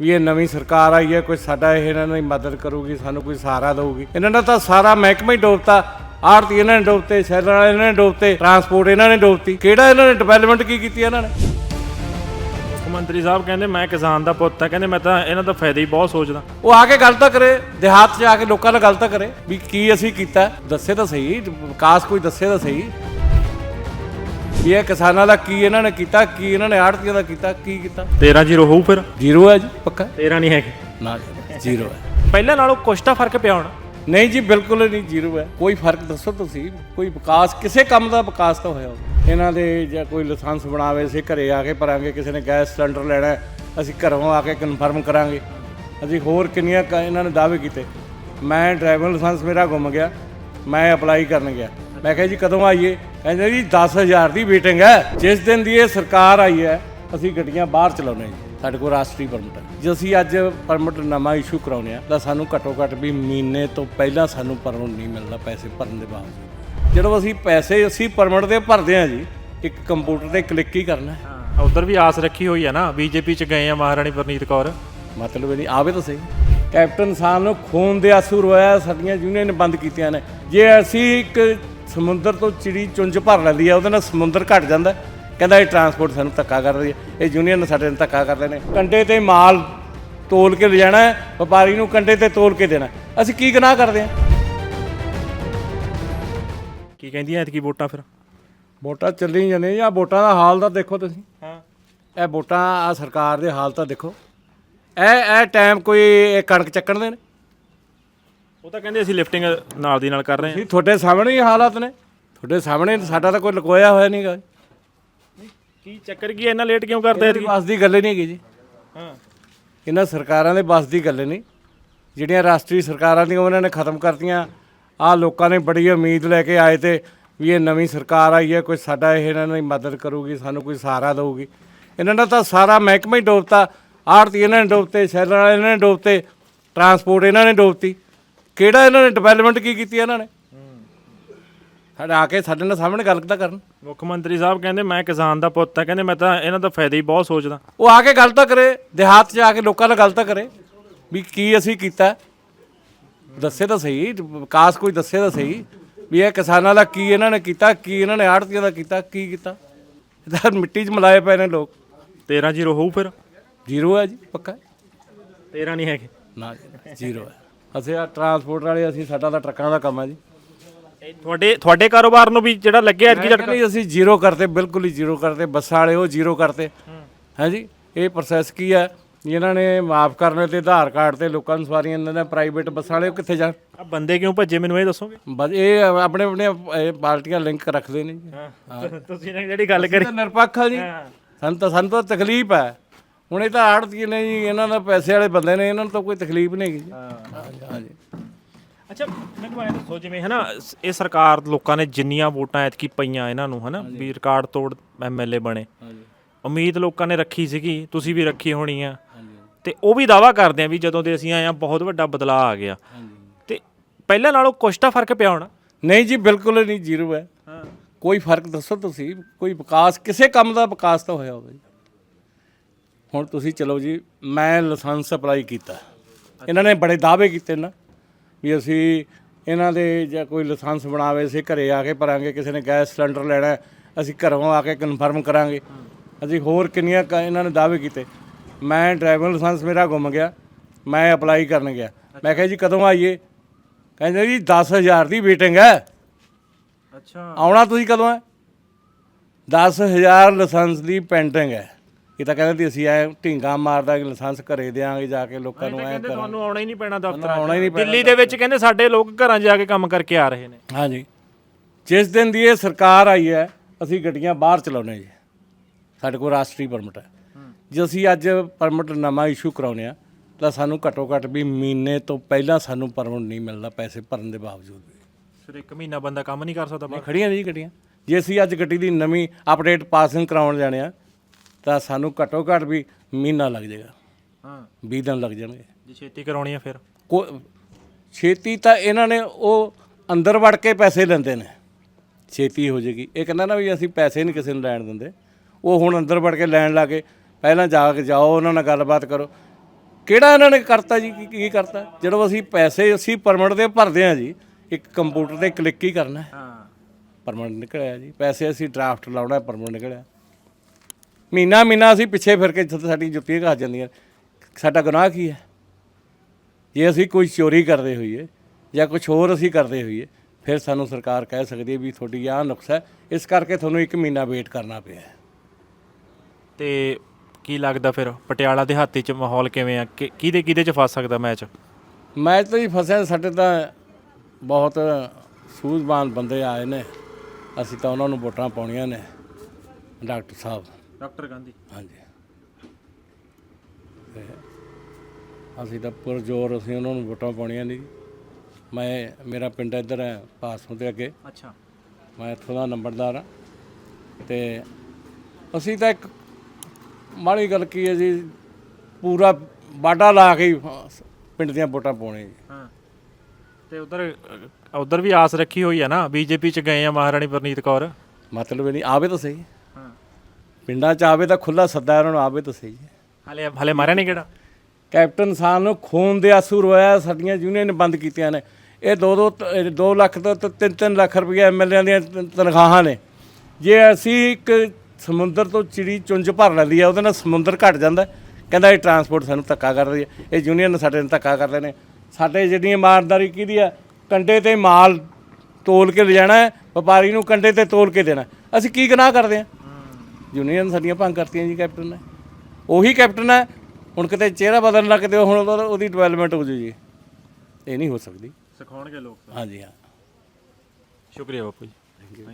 ਵੀ ਇਹ ਨਵੀਂ ਸਰਕਾਰ ਆਈ ਹੈ ਕੋਈ ਸਾਡਾ ਇਹ ਇਹਨਾਂ ਦੀ ਮਦਦ ਕਰੂਗੀ ਸਾਨੂੰ ਕੋਈ ਸਹਾਰਾ ਦੇਊਗੀ। ਇਹਨਾਂ ਦਾ ਤਾਂ ਸਾਰਾ ਮਹਿਕਮਾ ਹੀ ਡੋਬਤਾ। ਆੜਤੀ ਇਹਨਾਂ ਨੇ ਡੋਬਤੇ ਸੈਲਰ ਵਾਲੇ ਇਹਨਾਂ ਨੇ ਡੋਬਤੇ ਟਰਾਂਸਪੋਰਟ ਇਹਨਾਂ ਨੇ ਡੋਬਤੀ। ਕਿਹੜਾ ਇਹਨਾਂ ਨੇ ਡਿਵੈਲਪਮੈਂਟ ਕੀ ਕੀਤੀ ਇਹਨਾਂ ਨੇ? ਮੁੱਖ ਮੰਤਰੀ ਸਾਹਿਬ ਕਹਿੰਦੇ ਮੈਂ ਕਿਸਾਨ ਦਾ ਪੁੱਤ ਆ ਕਹਿੰਦੇ ਮੈਂ ਤਾਂ ਇਹਨਾਂ ਦਾ ਫਾਇਦਾ ਹੀ ਬਹੁਤ ਸੋਚਦਾ। ਉਹ ਆ ਕੇ ਗੱਲ ਤਾਂ ਕਰੇ ਦਿਹਾਤ 'ਚ ਆ ਕੇ ਲੋਕਾਂ ਨਾਲ ਗੱਲ ਤਾਂ ਕਰੇ ਵੀ ਕੀ ਅਸੀਂ ਕੀਤਾ? ਦੱਸੇ ਤਾਂ ਸਹੀ ਵਿਕਾਸ ਕੋਈ ਦੱਸੇ ਤਾਂ ਸਹੀ। ਵੀ ਇਹ ਕਿਸਾਨਾਂ ਦਾ ਕੀ ਇਹਨਾਂ ਨੇ ਕੀਤਾ ਕੀ ਇਹਨਾਂ ਨੇ ਆੜਤੀਆਂ ਦਾ ਕੀਤਾ ਕੀ ਕੀਤਾ? 13 ਜ਼ੀਰੋ ਹੋਊ ਫਿਰ। ਜ਼ੀਰੋ ਹੈ ਜੀ ਪੱਕਾ? 13 ਨਹੀਂ ਹੈਗੇ। ਨਾ ਜ਼ੀਰੋ ਹੈ। ਪਹਿਲਾਂ ਨਾਲੋਂ ਕੁਛ ਤਾਂ ਫ਼ਰਕ ਪਿਆ ਹੋਣਾ। ਨਹੀਂ ਜੀ ਬਿਲਕੁਲ ਨਹੀਂ ਜ਼ੀਰੋ ਹੈ। ਕੋਈ ਫ਼ਰਕ ਦੱਸੋ ਤੁਸੀਂ। ਕੋਈ ਵਿਕਾਸ ਕਿਸੇ ਕੰਮ ਦਾ ਵਿਕਾਸ ਤਾਂ ਹੋਇਆ ਹੋਵੇ ਇਹਨਾਂ ਦੇ ਜਾਂ ਕੋਈ ਲਾਇਸੈਂਸ ਬਣਾਵੇ ਅਸੀਂ ਘਰੇ ਆ ਕੇ ਭਰਾਂਗੇ ਕਿਸੇ ਨੇ ਗੈਸ ਸਿਲੰਡਰ ਲੈਣਾ ਅਸੀਂ ਘਰੋਂ ਆ ਕੇ ਕਨਫਰਮ ਕਰਾਂਗੇ। ਅਸੀਂ ਹੋਰ ਕਿੰਨੀਆਂ ਕ- ਇਹਨਾਂ ਨੇ ਦਾਅਵੇ ਕੀਤੇ। ਮੈਂ ਡਰਾਈਵਰ ਲਾਇਸੈਂਸ ਮੇਰਾ ਗੁੰਮ ਗਿਆ ਮੈਂ ਅਪਲਾਈ ਕਰਨ ਗਿਆ। ਮੈਂ ਕਿਹਾ ਜੀ ਕਦੋਂ ਆਈਏ? ਕਹਿੰਦੇ ਜੀ 10000 ਦੀ ਮੀਟਿੰਗ ਹੈ। ਜਿਸ ਦਿਨ ਦੀ ਇਹ ਸਰਕਾਰ ਆਈ ਹੈ ਅਸੀਂ ਗੱਡੀਆਂ ਬਾਹਰ ਚਲਾਉਣੇ ਜੀ। ਸਾਡੇ ਕੋਲ ਰਾਸ਼ਟਰੀ ਪਰਮਿਟ ਹੈ। ਜੇ ਅਸੀਂ ਅੱਜ ਪਰਮਿਟ ਨਵਾਂ ਇਸ਼ੂ ਕਰਾਉਨੇ ਆ ਤਾਂ ਸਾਨੂੰ ਘੱਟੋ ਘੱਟ ਵੀ ਮਹੀਨੇ ਤੋਂ ਪਹਿਲਾਂ ਸਾਨੂੰ ਪਰਮਿਟ ਨਹੀਂ ਮਿਲਦਾ ਪੈਸੇ ਭਰਨ ਦੇ ਬਾਵਜੂਦ। ਜਦੋਂ ਅਸੀਂ ਪੈਸੇ ਅਸੀਂ ਪਰਮਿਟ ਦੇ ਭਰਦੇ ਆ ਜੀ ਇੱਕ ਕੰਪਿਊਟਰ ਤੇ ਕਲਿੱਕ ਹੀ ਕਰਨਾ ਹੈ। ਹਾਂ। ਉਧਰ ਵੀ ਆਸ ਰੱਖੀ ਹੋਈ ਆ ਨਾ ਬੀਜੇਪੀ ਚ ਗਏ ਆ ਮਹਾਰਾਣੀ ਪ੍ਰਨੀਤ ਕੌਰ। ਮਤਲਬ ਇਹ ਨਹੀਂ ਆਵੇ ਤਾਂ ਸਹੀ। ਕੈਪਟਨ ਸਾਹਿਬ ਨੂੰ ਖੂਨ ਦੇ ਆਂਸੂ ਰੋਇਆ ਸਾਡੀਆਂ ਯੂਨੀਅਨ ਨੇ ਬੰਦ ਕੀਤੀਆਂ ਨੇ। ਜੇ ਅਸੀਂ ਇੱਕ ਸਮੁੰਦਰ ਤੋਂ ਚਿੜੀ ਚੁੰਝ ਭਰ ਲੈਂਦੀ ਆ ਉਹਦੇ ਨਾਲ ਸਮੁੰਦਰ ਘਟ ਜਾਂਦਾ। ਕਹਿੰਦਾ ਇਹ ਟਰਾਂਸਪੋਰਟ ਸਾਨੂੰ ਧੱਕਾ ਕਰ ਰਹੀ ਹੈ ਇਹ ਯੂਨੀਅਨ ਸਾਡੇ ਨਾਲ ਧੱਕਾ ਕਰਦੇ ਨੇ ਕੰਡੇ ਤੇ ਮਾਲ ਤੋਲ ਕੇ ਲਿਜਾਣਾ ਹੈ, ਵਪਾਰੀ ਨੂੰ ਕੰਡੇ ਤੇ ਤੋਲ ਕੇ ਦੇਣਾ ਅਸੀਂ ਕੀ ਗੁਨਾਹ ਕਰਦੇ ਹਾਂ? ਕੀ ਕਹਿੰਦੀਆਂ ਐਤਕੀ ਵੋਟਾਂ ਫਿਰ? ਵੋਟਾਂ ਚੱਲੀ ਜਾਂਦੀਆਂ ਜਾਂ। ਵੋਟਾਂ ਦਾ ਹਾਲ ਤਾਂ ਦੇਖੋ ਤੁਸੀਂ। ਹਾਂ। ਇਹ ਵੋਟਾਂ ਆ ਸਰਕਾਰ ਦੇ ਹਾਲ ਤਾਂ ਦੇਖੋ। ਇਹ ਇਹ ਟਾਈਮ ਕੋਈ ਇਹ ਕਣਕ ਚੱਕਣ ਦੇ ਨੇ? ਉਹ ਤਾਂ ਕਹਿੰਦੇ ਅਸੀਂ ਲਿਫਟਿੰਗ ਨਾਲ ਦੀ ਨਾਲ ਕਰ ਰਹੇ ਜੀ ਤੁਹਾਡੇ ਸਾਹਮਣੇ ਹੀ ਹਾਲਾਤ ਨੇ। ਤੁਹਾਡੇ ਸਾਹਮਣੇ ਸਾਡਾ ਤਾਂ ਕੋਈ ਲੁਕੋਇਆ ਹੋਇਆ ਨਹੀਂਗਾ ਹਾਂ ਕੀ ਚੱਕਰ ਕੀ ਹੈ, ਇੰਨਾ ਲੇਟ ਕਿਉਂ ਕਰਦੇ ਐਤਕੀ ਬਸ ਦੀ ਗੱਲ ਹੀ ਨਹੀਂ ਹੈਗੀ ਜੀ। ਹਾਂ। ਇਹਨਾਂ ਸਰਕਾਰਾਂ ਦੇ ਬਸ ਦੀ ਗੱਲ ਨਹੀਂ ਜਿਹੜੀਆਂ ਰਾਸ਼ਟਰੀ ਸਰਕਾਰਾਂ ਦੀਆਂ ਉਹਨਾਂ ਨੇ ਖਤਮ ਕਰਤੀਆਂ ਆ ਲੋਕਾਂ ਨੇ ਬੜੀ ਉਮੀਦ ਲੈ ਕੇ ਆਏ ਤੇ ਵੀ ਇਹ ਨਵੀਂ ਸਰਕਾਰ ਆਈ ਹੈ ਕੋਈ ਸਾਡਾ ਇਹ ਇਹਨਾਂ ਦੀ ਮਦਦ ਕਰੂਗੀ ਸਾਨੂੰ ਕੋਈ ਸਹਾਰਾ ਦੇਊਗੀ। ਇਹਨਾਂ ਦਾ ਤਾਂ ਸਾਰਾ ਮਹਿਕਮਾ ਹੀ ਡੋਬਤਾ। ਆੜਤੀ ਇਹਨਾਂ ਨੇ ਡੋਬਤੇ ਸੈਲਰ ਵਾਲੇ ਇਹਨਾਂ ਨੇ ਡੋਬਤੇ ਟਰਾਂਸਪੋਰਟ ਇਹਨਾਂ ਨੇ ਡੋਬਤੀ। ਕਿਹੜਾ ਇਹਨਾਂ ਨੇ ਡਿਵੈਲਪਮੈਂਟ ਕੀ ਕੀਤੀ ਇਹਨਾਂ ਨੇ? ਸਾਡੇ ਆ ਕੇ ਸਾਡੇ ਨਾਲ ਸਾਹਮਣੇ ਗੱਲ ਤਾਂ ਕਰਨ। ਮੁੱਖ ਮੰਤਰੀ ਸਾਹਿਬ ਕਹਿੰਦੇ ਮੈਂ ਕਿਸਾਨ ਦਾ ਪੁੱਤ ਆ। ਕਹਿੰਦੇ ਮੈਂ ਤਾਂ ਇਹਨਾਂ ਦਾ ਫਾਇਦਾ ਹੀ ਬਹੁਤ ਸੋਚਦਾ। ਉਹ ਆ ਕੇ ਗੱਲ ਤਾਂ ਕਰੇ ਦਿਹਾਤ 'ਚ ਆ ਕੇ ਲੋਕਾਂ ਨਾਲ ਗੱਲ ਤਾਂ ਕਰੇ ਵੀ ਕੀ ਅਸੀਂ ਕੀਤਾ। ਦੱਸੇ ਤਾਂ ਸਹੀ ਵਿਕਾਸ ਕੋਈ ਦੱਸੇ ਤਾਂ ਸਹੀ ਵੀ ਇਹ ਕਿਸਾਨਾਂ ਦਾ ਕੀ ਇਹਨਾਂ ਨੇ ਕੀਤਾ ਕੀ ਇਹਨਾਂ ਨੇ ਆੜਤੀਆਂ ਦਾ ਕੀਤਾ ਕੀ ਕੀਤਾ। ਇਹ ਤਾਂ ਮਿੱਟੀ 'ਚ ਮਲਾਏ ਪਏ ਨੇ ਲੋਕ। 13 ਜ਼ੀਰੋ ਹੋਊ ਫਿਰ? ਜ਼ੀਰੋ ਹੈ ਜੀ ਪੱਕਾ 13 ਨਹੀਂ ਹੈਗੇ। ਨਾ ਜ਼ੀਰੋ ਹੈ। ਅਸੀਂ ਆ ਟਰਾਂਸਪੋਰਟ ਵਾਲੇ ਅਸੀਂ ਸਾਡਾ ਤਾਂ ਟਰੱਕਾਂ ਦਾ ਕੰਮ ਹੈ ਜੀ। ਤੁਹਾਡੇ ਤੁਹਾਡੇ ਕਾਰੋਬਾਰ ਨੂੰ ਵੀ ਜਿਹੜਾ ਲੱਗਿਆ ਐਤਕੀ ਝਟਕਾ? ਨਹੀਂ ਅਸੀਂ ਜ਼ੀਰੋ ਕਰਤੇ ਬਿਲਕੁਲ ਹੀ ਜ਼ੀਰੋ ਕਰਤੇ ਬੱਸਾਂ ਵਾਲੇ ਉਹ ਜ਼ੀਰੋ ਕਰਤੇ। ਹਾਂਜੀ ਇਹ ਪ੍ਰੋਸੈਸ ਕੀ ਹੈ ਇਹਨਾਂ ਨੇ ਮਾਫ ਕਰਨੇ ਤੇ ਆਧਾਰ ਕਾਰਡ ਤੇ ਲੋਕਾਂ ਨੂੰ ਸਵਾਰੀਆਂ ਦਿੰਦੇ ਨੇ ਪ੍ਰਾਈਵੇਟ ਬੱਸਾਂ ਵਾਲੇ ਉਹ ਕਿੱਥੇ ਜਾਣ? ਆ ਬੰਦੇ ਕਿਉਂ ਭੱਜੇ ਮੈਨੂੰ ਇਹ ਦੱਸੋਗੇ? ਬਸ ਇਹ ਆਪਣੇ ਆਪਣੇ ਇਹ ਪਾਰਟੀਆਂ ਲਿੰਕ ਰੱਖਦੇ ਨੇ ਜੀ। ਤੁਸੀਂ ਨੇ ਜਿਹੜੀ ਗੱਲ ਕਰੀ। ਤਾਂ ਨਿਰਪੱਖ ਆ ਜੀ। ਸਾਨੂੰ ਤਾਂ ਸਾਨੂੰ ਤਾਂ ਤਕਲੀਫ ਹੈ ਹੁਣ ਇਹ ਤਾਂ ਆੜਤੀ ਨੇ ਜੀ ਇਹਨਾਂ ਦਾ ਪੈਸੇ ਵਾਲੇ ਬੰਦੇ ਨੇ ਇਹਨਾਂ ਨੂੰ ਤਾਂ ਕੋਈ ਤਕਲੀਫ ਨਹੀਂ ਹੈਗੀ ਜੀ। ਅੱਛਾ ਮੈਨੂੰ ਐ ਦੱਸੋ ਜਿਵੇਂ ਹਨਾ ਇਹ ਸਰਕਾਰ ਲੋਕਾਂ ਨੇ ਜਿੰਨੀਆਂ ਵੋਟਾਂ ਐਤਕੀ ਪਈਆਂ ਇਹਨਾਂ ਨੂੰ ਹਨਾ ਵੀ ਰਿਕਾਰਡ ਤੋੜ ਐਮਐਲਏ ਬਣੇ। ਉਮੀਦ ਲੋਕਾਂ ਨੇ ਰੱਖੀ ਸੀਗੀ ਤੁਸੀਂ ਵੀ ਰੱਖੀ ਹੋਣੀ ਆ ਤੇ ਉਹ ਵੀ ਦਾਵਾ ਕਰਦੇ ਆ ਵੀ ਜਦੋਂ ਦੇ ਅਸੀਂ ਆਏ ਆ ਬਹੁਤ ਵੱਡਾ ਬਦਲਾਅ ਆ ਗਿਆ। ਤੇ ਪਹਿਲਾਂ ਨਾਲੋਂ ਕੁਛ ਤਾਂ ਫ਼ਰਕ ਪਿਆ ਹੋਣਾ। ਨਹੀਂ ਜੀ ਬਿਲਕੁਲ ਨਹੀਂ ਜ਼ੀਰੋ ਹੈ। ਹਾਂ। ਕੋਈ ਫ਼ਰਕ ਦੱਸੋ ਤੁਸੀਂ ਕੋਈ ਵਿਕਾਸ ਕਿਸੇ ਕੰਮ ਦਾ ਵਿਕਾਸ ਤਾਂ ਹੋਇਆ ਹੋਵੇ। ਹੁਣ ਤੁਸੀਂ ਚਲੋ ਜੀ ਮੈਂ ਲਾਇਸੈਂਸ ਅਪਲਾਈ ਕੀਤਾ। ਇਹਨਾਂ ਨੇ ਬੜੇ ਦਾਅਵੇ ਕੀਤੇ ਨਾ। ਵੀ ਅਸੀਂ ਇਹਨਾਂ ਦੇ ਜਾਂ ਕੋਈ ਲਾਇਸੈਂਸ ਬਣਾਵੇ ਅਸੀਂ ਘਰੇ ਆ ਕੇ ਭਰਾਂਗੇ ਕਿਸੇ ਨੇ ਗੈਸ ਸਿਲੰਡਰ ਲੈਣਾ ਅਸੀਂ ਘਰੋਂ ਆ ਕੇ ਕਨਫਰਮ ਕਰਾਂਗੇ। ਅਸੀਂ ਹੋਰ ਕਿੰਨੀਆਂ ਕ- ਇਹਨਾਂ ਨੇ ਦਾਅਵੇ ਕੀਤੇ। ਮੈਂ ਡਰਾਈਵਰ ਲਾਇਸੈਂਸ ਮੇਰਾ ਗੁੰਮ ਗਿਆ ਮੈਂ ਅਪਲਾਈ ਕਰਨ ਗਿਆ। ਮੈਂ ਕਿਹਾ ਜੀ ਕਦੋਂ ਆਈਏ? ਕਹਿੰਦੇ ਜੀ 10000 ਦੀ ਮੀਟਿੰਗ ਹੈ। ਅੱਛਾ। ਆਉਣਾ ਤੁਸੀਂ ਕਦੋਂ ਹੈ? 10000 ਲਾਇਸੈਂਸ ਦੀ ਪੈਂਡਿੰਗ ਹੈ। ਇਹ ਤਾਂ ਕਹਿੰਦੇ ਸੀ ਅਸੀਂ ਐ ਢੀਂਗਾ ਮਾਰਦਾ ਕਿ ਲਾਇਸੈਂਸ ਘਰੇ ਦੇਾਂਗੇ ਜਾ ਕੇ ਲੋਕਾਂ ਨੂੰ ਐ ਕਹਿੰਦੇ ਤੁਹਾਨੂੰ ਆਉਣਾ ਹੀ ਨਹੀਂ ਪੈਣਾ ਦਫ਼ਤਰਾਂ ਆਉਣਾ ਹੀ ਨਹੀਂ ਪੈਣਾ ਦਿੱਲੀ ਦੇ ਵਿੱਚ ਕਹਿੰਦੇ ਸਾਡੇ ਲੋਕ ਘਰਾਂ ਜਾ ਕੇ ਕੰਮ ਕਰਕੇ ਆ ਰਹੇ ਨੇ। ਹਾਂਜੀ। ਜਿਸ ਦਿਨ ਦੀ ਇਹ ਸਰਕਾਰ ਆਈ ਹੈ ਅਸੀਂ ਗੱਡੀਆਂ ਬਾਹਰ ਚਲਾਉਣੇ ਜੀ। ਸਾਡੇ ਕੋਲ ਰਾਸ਼ਟਰੀ ਪਰਮਿਟ ਹੈ। ਜੇ ਅਸੀਂ ਅੱਜ ਪਰਮਿਟ ਨਵਾਂ ਇਸ਼ੂ ਕਰਾਉਨੇ ਆ ਤਾਂ ਸਾਨੂੰ ਘੱਟੋ ਘੱਟ ਵੀ ਮਹੀਨੇ ਤੋਂ ਪਹਿਲਾਂ ਸਾਨੂੰ ਪਰਮਿਟ ਨਹੀਂ ਮਿਲਦਾ ਪੈਸੇ ਭਰਨ ਦੇ ਬਾਵਜੂਦ ਵੀ। ਫਿਰ ਇੱਕ ਮਹੀਨਾ ਬੰਦਾ ਕੰਮ ਨਹੀਂ ਕਰ ਸਕਦਾ ਬਾਹਰ। ਖੜੀਆਂ ਨੇ ਜੀ ਗੱਡੀਆਂ। ਜੇ ਅਸੀਂ ਅੱਜ ਗੱਡੀ ਦੀ ਨਵੀਂ ਅਪਡੇਟ ਪਾਸਿੰਗ ਕਰਾਉਣ ਜਾਣੇ ਆ ਤਾਂ ਸਾਨੂੰ ਘੱਟੋ ਘੱਟ ਵੀ ਮਹੀਨਾ ਲੱਗ ਜਾਏਗਾ। ਹਾਂ। 20 ਦਿਨ ਲੱਗ ਜਾਣਗੇ। ਜੇ ਛੇਤੀ ਕਰਾਉਣੀ ਆ ਫਿਰ? ਕੋ ਛੇਤੀ ਤਾਂ ਇਹਨਾਂ ਨੇ ਉਹ ਅੰਦਰ ਵੜ ਕੇ ਪੈਸੇ ਲੈਂਦੇ ਨੇ। ਛੇਤੀ ਹੋ ਜੇਗੀ ਇਹ ਕਹਿੰਦਾ ਨਾ ਵੀ ਅਸੀਂ ਪੈਸੇ ਨਹੀਂ ਕਿਸੇ ਨੂੰ ਲੈਣ ਦਿੰਦੇ। ਉਹ ਹੁਣ ਅੰਦਰ ਵੜ ਕੇ ਲੈਣ ਲੱਗੇ ਪਹਿਲਾਂ ਜਾ ਕੇ ਜਾਓ ਉਹਨਾਂ ਨਾਲ ਗੱਲਬਾਤ ਕਰੋ। ਕਿਹੜਾ ਇਹਨਾਂ ਨੇ ਕਰਤਾ ਜੀ? ਕੀ ਕੀ ਕਰਤਾ? ਜਦੋਂ ਅਸੀਂ ਪੈਸੇ ਅਸੀਂ ਪਰਮਿਟ ਦੇ ਭਰਦੇ ਆ ਜੀ ਇੱਕ ਕੰਪਿਊਟਰ ਤੇ ਕਲਿੱਕ ਹੀ ਕਰਨਾ। ਹੈ। ਹਾਂ ਪਰਮਿਟ ਨਿਕਲਿਆ ਜੀ। ਪੈਸੇ ਅਸੀਂ ਡਰਾਫਟ ਲਾਉਣਾ ਪਰਮਿਟ ਨਿਕਲਿਆ। ਮਹੀਨਾ ਮਹੀਨਾ ਅਸੀਂ ਪਿੱਛੇ ਫਿਰ ਕੇ ਜਿੱਥੇ ਸਾਡੀ ਜੁੱਤੀਆਂ ਘਾ ਜਾਂਦੀਆਂ। ਸਾਡਾ ਗੁਨਾਹ ਕੀ ਹੈ? ਜੇ ਅਸੀਂ ਕੋਈ ਚੋਰੀ ਕਰਦੇ ਹੋਈਏ ਜਾਂ ਕੁਝ ਹੋਰ ਅਸੀਂ ਕਰਦੇ ਹੋਈਏ ਫਿਰ ਸਾਨੂੰ ਸਰਕਾਰ ਕਹਿ ਸਕਦੀ ਹੈ ਵੀ ਤੁਹਾਡੀ ਆਹ ਨੁਕਸ ਹੈ। ਇਸ ਕਰਕੇ ਤੁਹਾਨੂੰ ਇੱਕ ਮਹੀਨਾ ਵੇਟ ਕਰਨਾ ਪਿਆ ਹੈ। ਤੇ ਕੀ ਲੱਗਦਾ ਫਿਰ? ਪਟਿਆਲਾ ਦਿਹਾਤੀ ਚ ਮਾਹੌਲ ਕਿਵੇਂ ਆ? ਕਿ- ਕਿਹਦੇ ਕਿਹਦੇ ਚ ਫਸ ਸਕਦਾ ਮੈਚ? ਮੈਚ ਤਾਂ ਜੀ ਫਸਿਆ ਸਾਡੇ ਤਾਂ ਬਹੁਤ ਸੂਝਵਾਨ ਬੰਦੇ ਆਏ ਨੇ। ਅਸੀਂ ਤਾਂ ਉਹਨਾਂ ਨੂੰ ਵੋਟਾਂ ਪਾਉਣੀਆਂ ਨੇ ਡਾਕਟਰ ਸਾਹਿਬ। ਡਾਕਟਰ ਗਾਂਧੀ। ਹਾਂਜੀ। ਤੇ ਅਸੀਂ ਤਾਂ ਪੁਰਜੋਰ ਅਸੀਂ ਉਹਨਾਂ ਨੂੰ ਵੋਟਾਂ ਪਾਉਣੀਆਂ ਨਹੀਂ। ਮੈਂ ਮੇਰਾ ਪਿੰਡ ਇੱਧਰ ਹੈ ਪਾਸੋਂ ਦੇ ਅੱਗੇ। ਅੱਛਾ। ਮੈਂ ਇੱਥੋਂ ਦਾ ਨੰਬਰਦਾਰ ਹਾਂ। ਤੇ ਅਸੀਂ ਤਾਂ ਇੱਕ ਮਾੜੀ ਗੱਲ ਕੀ ਹੈ ਜੀ ਪੂਰਾ ਬਾਡਾ ਲਾ ਕੇ ਹੀ ਪਿੰਡ ਦੀਆਂ ਵੋਟਾਂ ਪਾਉਣੇ ਜੀ। ਹਾਂ। ਤੇ ਉਧਰ ਉਧਰ ਵੀ ਆਸ ਰੱਖੀ ਹੋਈ ਆ ਨਾ ਬੀਜੇਪੀ ਚ ਗਏ ਆ ਮਹਾਰਾਣੀ ਪ੍ਰਨੀਤ ਕੌਰ। ਮਤਲਬ ਇਹ ਨਹੀਂ ਆਵੇ ਤਾਂ ਸਹੀ। ਹਾਂ ਪਿੰਡਾਂ 'ਚ ਆਵੇ ਤਾਂ ਖੁੱਲਾ ਸੱਦਾ ਉਹਨਾਂ ਨੂੰ ਆਵੇ ਤਾਂ ਸਹੀ ਹੈ। ਹਲੇ ਹਲੇ ਮਾਰਿਆ ਨਹੀਂ ਕਿਹੜਾ? ਕੈਪਟਨ ਸਾਹਿਬ ਨੂੰ ਖੂਨ ਦੇ ਆਂਸੂ ਰੋਇਆ ਸਾਡੀਆਂ ਯੂਨੀਅਨ ਨੇ ਬੰਦ ਕੀਤੀਆਂ ਨੇ। ਇਹ 2 2 2 ਲੱਖ ਤੋਂ 3 3 ਲੱਖ ਰੁਪਏ ਐਮਐਲਏ ਦੀਆਂ ਤਨ- ਤਨਖਾਹਾਂ ਨੇ। ਜੇ ਅਸੀਂ ਇੱਕ ਸਮੁੰਦਰ ਤੋਂ ਚਿੜੀ ਚੁੰਝ ਭਰ ਲੈਂਦੀ ਆ ਉਹਦੇ ਨਾਲ ਸਮੁੰਦਰ ਘਟ ਜਾਂਦਾ। ਕਹਿੰਦਾ ਇਹ ਟਰਾਂਸਪੋਰਟ ਸਾਨੂੰ ਧੱਕਾ ਕਰ ਰਹੀ ਹੈ। ਇਹ ਯੂਨੀਅਨ ਸਾਡੇ ਨਾਲ ਧੱਕਾ ਕਰਦੇ ਨੇ। ਸਾਡੇ ਜਿਹੜੀਆਂ ਇਮਾਨਦਾਰੀ ਕਿਹਦੀ ਆ ਕੰਡੇ ਤੇ ਮਾਲ ਤੋਲ ਕੇ ਲਿਜਾਣਾ ਹੈ ਵਪਾਰੀ ਨੂੰ ਕੰਡੇ ਤੇ ਤੋਲ ਕੇ ਦੇਣਾ ਅਸੀਂ ਕੀ ਗੁਨਾਹ ਕਰਦੇ ਆ? ਯੂਨੀਅਨ ਸਾਡੀਆਂ ਭੰਗ ਕਰਤੀਆਂ ਜੀ ਕੈਪਟਨ ਨੇ। ਉਹੀ ਕੈਪਟਨ ਹੈ ਹੁਣ ਕਿਤੇ ਚਿਹਰਾ ਬਦਲਣ ਲੱਗ ਦਿਓ ਹੁਣ ਉਹਦਾ- ਉਹਦੀ ਡਿਵੈਲਪਮੈਂਟ ਹੋ ਜੂ ਜੀ। ਇਹ ਨਹੀਂ ਹੋ ਸਕਦੀ। ਸਿਖਾਉਣਗੇ ਲੋਕ ਹਾਂਜੀ ਹਾਂ। ਸ਼ੁਕਰੀਆ ਬਾਪੂ ਜੀ। Thank you